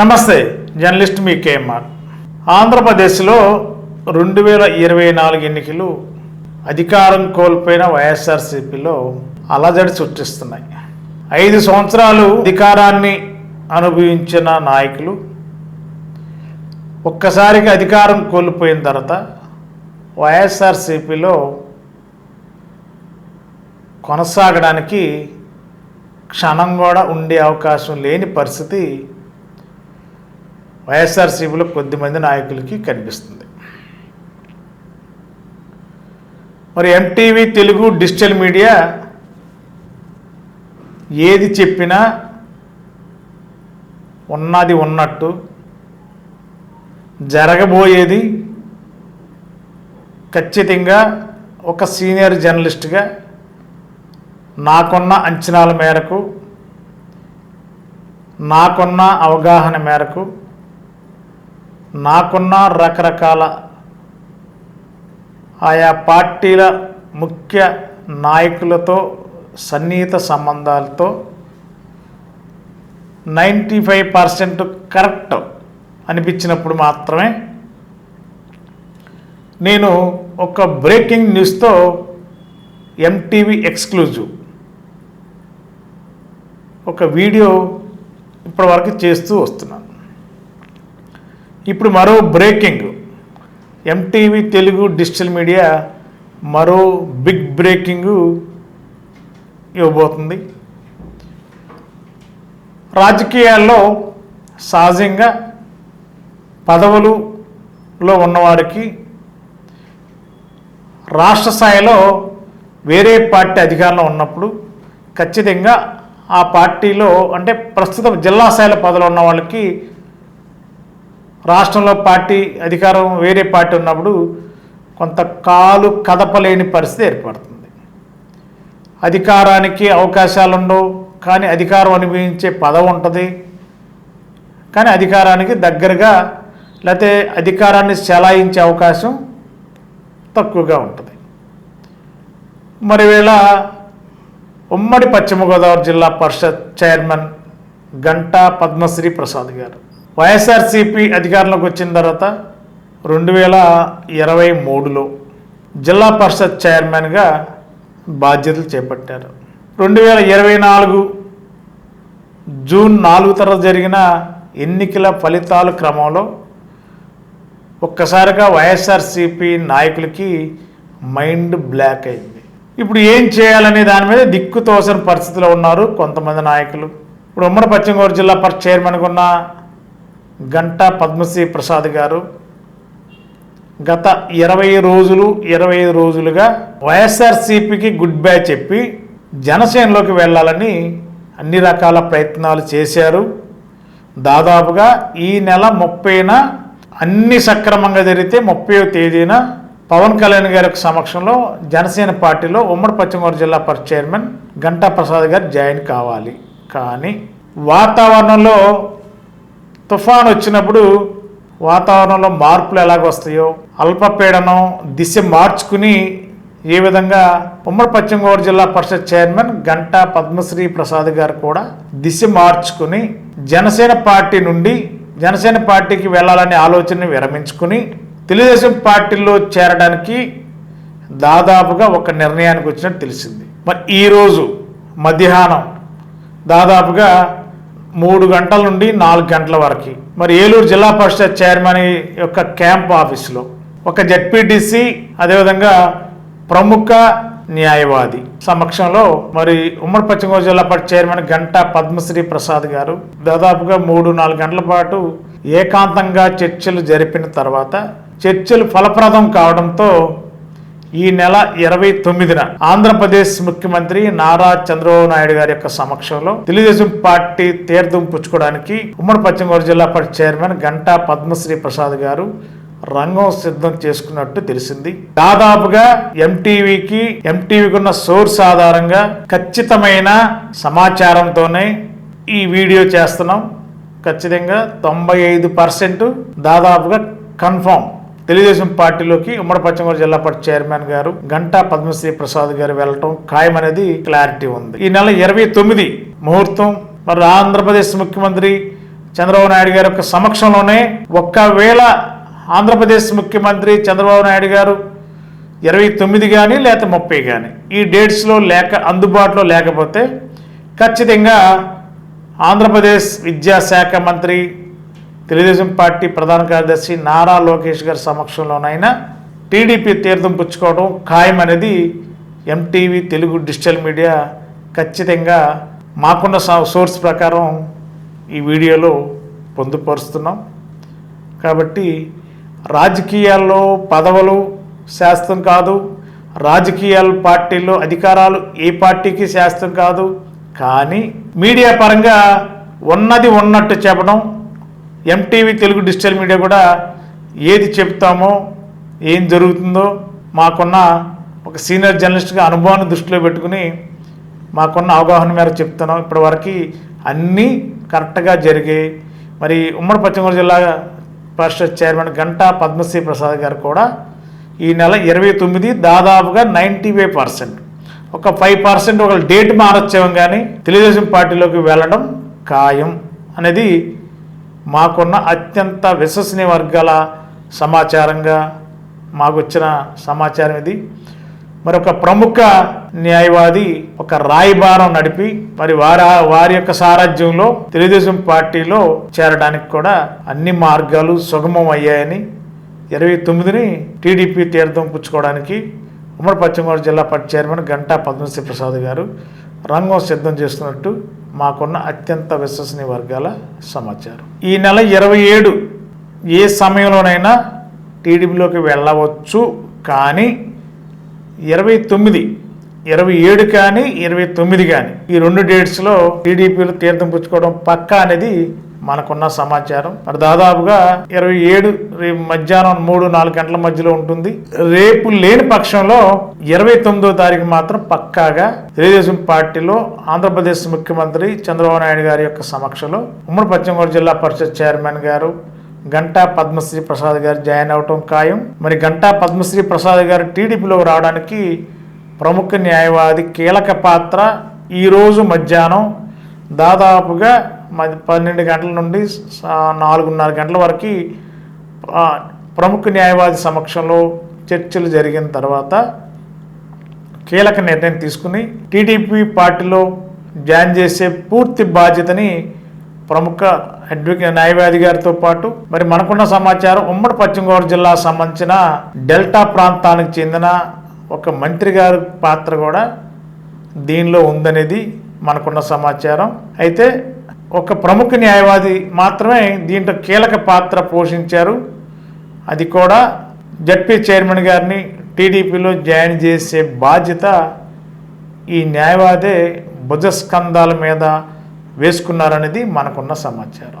నమస్తే జర్నలిస్ట్ మీ కేఎంఆర్. ఆంధ్రప్రదేశ్లో రెండు వేల ఇరవై నాలుగు ఎన్నికలు అధికారం కోల్పోయిన వైఎస్ఆర్సీపీలో అలజడి సృష్టిస్తున్నాయి. ఐదు సంవత్సరాలు అధికారాన్ని అనుభవించిన నాయకులు ఒక్కసారిగా అధికారం కోల్పోయిన తర్వాత వైఎస్ఆర్సీపీలో కొనసాగడానికి క్షణం కూడా ఉండే అవకాశం లేని పరిస్థితి వైఎస్ఆర్సీపీలో కొద్దిమంది నాయకులకి కనిపిస్తుంది. మరి ఎంటీవీ తెలుగు డిజిటల్ మీడియా ఏది చెప్పినా ఉన్నది ఉన్నట్టు జరగబోయేది ఖచ్చితంగా ఒక సీనియర్ జర్నలిస్ట్గా నాకున్న అంచనాల మేరకు నాకున్న అవగాహన మేరకు నాకున్న రకరకాల ఆయా పార్టీల ముఖ్య నాయకులతో సన్నిహిత సంబంధాలతో నైంటీ ఫైవ్ పర్సెంట్ కరెక్ట్ అనిపించినప్పుడు మాత్రమే నేను ఒక బ్రేకింగ్ న్యూస్తో ఎంటీవీ ఎక్స్క్లూజివ్ ఒక వీడియో ఇప్పటివరకు చేస్తూ వస్తున్నాను. ఇప్పుడు మరో breaking MTV Telugu digital media మరో బిగ్ బ్రేకింగ్ ఇవ్వబోతుంది. రాజకీయాల్లో సహజంగా పదవులులో ఉన్నవారికి రాష్ట్ర స్థాయిలో వేరే పార్టీ అధికారంలో ఉన్నప్పుడు ఖచ్చితంగా ఆ పార్టీలో అంటే ప్రస్తుతం జిల్లా స్థాయిలో పదవులు ఉన్న వాళ్ళకి రాష్ట్రంలో పార్టీ అధికారం వేరే పార్టీ ఉన్నప్పుడు కొంత కాలు కదపలేని పరిస్థితి ఏర్పడుతుంది. అధికారానికి అవకాశాలు ఉండవు కానీ అధికారం అనుభవించే పదవి ఉంటుంది. కానీ అధికారానికి దగ్గరగా లేకపోతే అధికారాన్ని చెలాయించే అవకాశం తక్కువగా ఉంటుంది. మరి వేళ ఉమ్మడి పశ్చిమ గోదావరి జిల్లా పరిషత్ చైర్మన్ గంటా పద్మశ్రీ ప్రసాద్ గారు వైఎస్ఆర్సీపీ అధికారంలోకి వచ్చిన తర్వాత రెండు వేల ఇరవై మూడులో జిల్లా పరిషత్ చైర్మన్గా బాధ్యతలు చేపట్టారు. రెండు వేల ఇరవై నాలుగు జూన్ నాలుగు తర్వాత జరిగిన ఎన్నికల ఫలితాల క్రమంలో ఒక్కసారిగా వైఎస్ఆర్సీపీ నాయకులకి మైండ్ బ్లాక్ అయింది. ఇప్పుడు ఏం చేయాలనే దాని మీద దిక్కు తోసిన పరిస్థితిలో ఉన్నారు కొంతమంది నాయకులు. ఇప్పుడు ఉమ్మడి పశ్చిమ గోదావరి జిల్లా పరిషత్ చైర్మన్గా ఉన్న గంటా పద్మశ్రీ ప్రసాద్ గారు గత ఇరవై రోజులు ఇరవై ఐదు రోజులుగా వైఎస్ఆర్సీపీకి గుడ్ బై చెప్పి జనసేనలోకి వెళ్ళాలని అన్ని రకాల ప్రయత్నాలు చేశారు. దాదాపుగా ఈ నెల ముప్పైన అన్ని సక్రమంగా జరిగితే ముప్పై తేదీన పవన్ కళ్యాణ్ గారి సమక్షంలో జనసేన పార్టీలో ఉమ్మడి పశ్చిమ జిల్లా పరిషత్ చైర్మన్ గంటా ప్రసాద్ గారు జాయిన్ కావాలి. కానీ వాతావరణంలో తుఫాన్ వచ్చినప్పుడు వాతావరణంలో మార్పులు ఎలాగొస్తాయో అల్పపీడనం దిశ మార్చుకుని ఏ విధంగా ఉమ్మడి పశ్చిమ గోదావరి జిల్లా పరిషత్ చైర్మన్ గంటా పద్మశ్రీ ప్రసాద్ గారు కూడా దిశ మార్చుకుని జనసేన పార్టీ నుండి జనసేన పార్టీకి వెళ్ళాలనే ఆలోచనని విరమించుకుని తెలుగుదేశం పార్టీలో చేరడానికి దాదాపుగా ఒక నిర్ణయానికి వచ్చినట్టు తెలిసింది. మరి ఈరోజు మధ్యాహ్నం దాదాపుగా మూడు గంటల నుండి నాలుగు గంటల వరకు. మరి ఏలూరు జిల్లా పరిషత్ చైర్మన్ యొక్క క్యాంప్ ఆఫీసులో. ఒక జెడ్పీటీసీ అదేవిధంగా ప్రముఖ న్యాయవాది సమక్షంలో మరి ఉమ్మడి పశ్చిమ గోదావరి జిల్లా పరిషత్ చైర్మన్ గంటా పద్మశ్రీ ప్రసాద్ గారు దాదాపుగా మూడు నాలుగు గంటల పాటు ఏకాంతంగా చర్చలు జరిపిన తర్వాత చర్చలు ఫలప్రదం కావడంతో ఈ నెల ఇరవై తొమ్మిదిన ఆంధ్రప్రదేశ్ ముఖ్యమంత్రి నారా చంద్రబాబు నాయుడు గారి యొక్క సమక్షంలో తెలుగుదేశం పార్టీ తీర్థం పుచ్చుకోవడానికి ఉమ్మడి పశ్చిమ గోదావరి జిల్లా పార్టీ చైర్మన్ గంటా పద్మశ్రీ ప్రసాద్ గారు రంగం సిద్ధం చేసుకున్నట్టు తెలిసింది. దాదాపుగా ఎంటీవీకి ఎంటీవీకి ఉన్న సోర్స్ ఆధారంగా ఖచ్చితమైన సమాచారంతోనే ఈ వీడియో చేస్తున్నాం. ఖచ్చితంగా తొంభై ఐదు పర్సెంట్ దాదాపుగా కన్ఫామ్. తెలుగుదేశం పార్టీలోకి ఉమ్మడి పశ్చిమ గోదావరి జిల్లా పార్టీ చైర్మన్ గారు గంటా పద్మశ్రీ ప్రసాద్ గారు వెళ్ళటం ఖాయమనేది క్లారిటీ ఉంది. ఈ నెల ఇరవై తొమ్మిది ముహూర్తం మరి ఆంధ్రప్రదేశ్ ముఖ్యమంత్రి చంద్రబాబు నాయుడు గారి యొక్క సమక్షంలోనే ఒక్కవేళ ఆంధ్రప్రదేశ్ ముఖ్యమంత్రి చంద్రబాబు నాయుడు గారు ఇరవై తొమ్మిది కానీ లేకపోతే ముప్పై కానీ ఈ డేట్స్లో లేక అందుబాటులో లేకపోతే ఖచ్చితంగా ఆంధ్రప్రదేశ్ విద్యాశాఖ మంత్రి తెలుగుదేశం పార్టీ ప్రధాన కార్యదర్శి నారా లోకేష్ గారి సమక్షంలోనైనా టీడీపీ తీర్థం పుచ్చుకోవడం ఖాయం అనేది ఎంటీవీ తెలుగు డిజిటల్ మీడియా ఖచ్చితంగా మాకున్న సోర్స్ ప్రకారం ఈ వీడియోలో పొందుపరుస్తున్నాం. కాబట్టి రాజకీయాల్లో పదవులు శాస్త్రం కాదు రాజకీయాల పార్టీల్లో అధికారాలు ఏ పార్టీకి శాస్త్రం కాదు కానీ మీడియా పరంగా ఉన్నది ఉన్నట్టు చెప్పడం ఎంటీవీ తెలుగు డిజిటల్ మీడియా కూడా ఏది చెప్తామో ఏం జరుగుతుందో మాకున్న ఒక సీనియర్ జర్నలిస్ట్గా అనుభవాన్ని దృష్టిలో పెట్టుకుని మాకున్న అవగాహన మేర చెప్తున్నాం. ఇప్పటివరకు అన్నీ కరెక్ట్గా జరిగాయి. మరి ఉమ్మడి పశ్చిమ జిల్లా పరిషత్ చైర్మన్ గంటా పద్మశ్రీ ప్రసాద్ గారు కూడా ఈ నెల ఇరవై తొమ్మిది దాదాపుగా నైంటీ ఫైవ్ పర్సెంట్. ఒక ఫైవ్ పర్సెంట్ ఒక డేట్ మారొచ్చేవం కానీ తెలుగుదేశం పార్టీలోకి వెళ్ళడం ఖాయం. అనేది మాకున్న అత్యంత విశ్వసనీయ వర్గాల సమాచారంగా మాకు వచ్చిన సమాచారం ఇది. మరి ఒక ప్రముఖ న్యాయవాది ఒక రాయబారం నడిపి మరి వారి వారి యొక్క సారథ్యంలో తెలుగుదేశం పార్టీలో చేరడానికి కూడా అన్ని మార్గాలు సుగమం అయ్యాయని ఇరవై తొమ్మిదిని టీడీపీ తీర్థం పుచ్చుకోవడానికి ఉమ్మడి పశ్చిమ గోదావరి జిల్లా పార్టీ చైర్మన్ గంటా పద్మశ్రీ ప్రసాద్ గారు రంగం సిద్ధం చేస్తున్నట్టు మాకున్న అత్యంత విశ్వసనీయ వర్గాల సమాచారం. ఈ నెల ఇరవై ఏడు ఏ సమయంలోనైనా టీడీపీలోకి వెళ్ళవచ్చు కానీ ఇరవై తొమ్మిది ఇరవై ఏడు కానీ ఇరవై తొమ్మిది కానీ ఈ రెండు డేట్స్లో టీడీపీలు తీర్థం పుచ్చుకోవడం పక్కా అనేది మనకున్న సమాచారం. మరి దాదాపుగా ఇరవై ఏడు రేపు మధ్యాహ్నం మూడు నాలుగు గంటల మధ్యలో ఉంటుంది. రేపు లేని పక్షంలో ఇరవై తొమ్మిదో తారీఖు మాత్రం పక్కాగా తెలుగుదేశం పార్టీలో ఆంధ్రప్రదేశ్ ముఖ్యమంత్రి చంద్రబాబు నాయుడు గారి యొక్క సమక్షంలో ఉమ్మడి పశ్చిమ గోదావరి జిల్లా పరిషత్ చైర్మన్ గారు గంటా పద్మశ్రీ ప్రసాద్ గారు జాయిన్ అవటం ఖాయం. మరి గంటా పద్మశ్రీ ప్రసాద్ గారు టీడీపీలో రావడానికి ప్రముఖ న్యాయవాది కీలక పాత్ర ఈరోజు మధ్యాహ్నం దాదాపుగా మధ్య పన్నెండు గంటల నుండి నాలుగున్నర గంటల వరకు ప్రముఖ న్యాయవాది సమక్షంలో చర్చలు జరిగిన తర్వాత కీలక నిర్ణయం తీసుకుని టీడీపీ పార్టీలో జాయిన్ చేసే పూర్తి బాధ్యతని ప్రముఖ అడ్వకేట్ న్యాయవాది గారితో పాటు మరి మనకున్న సమాచారం ఉమ్మడి పశ్చిమ గోదావరి జిల్లా సంబంధించిన డెల్టా ప్రాంతానికి చెందిన ఒక మంత్రి గారి పాత్ర కూడా దీనిలో ఉందనేది మనకున్న సమాచారం. అయితే ఒక ప్రముఖ న్యాయవాది మాత్రమే దీంట్లో కీలక పాత్ర పోషించారు. అది కూడా జడ్పీ చైర్మన్ గారిని టీడీపీలో జాయిన్ చేసే బాధ్యత ఈ న్యాయవాదే భుజస్కంధాల మీద వేసుకున్నారనేది మనకున్న సమాచారం.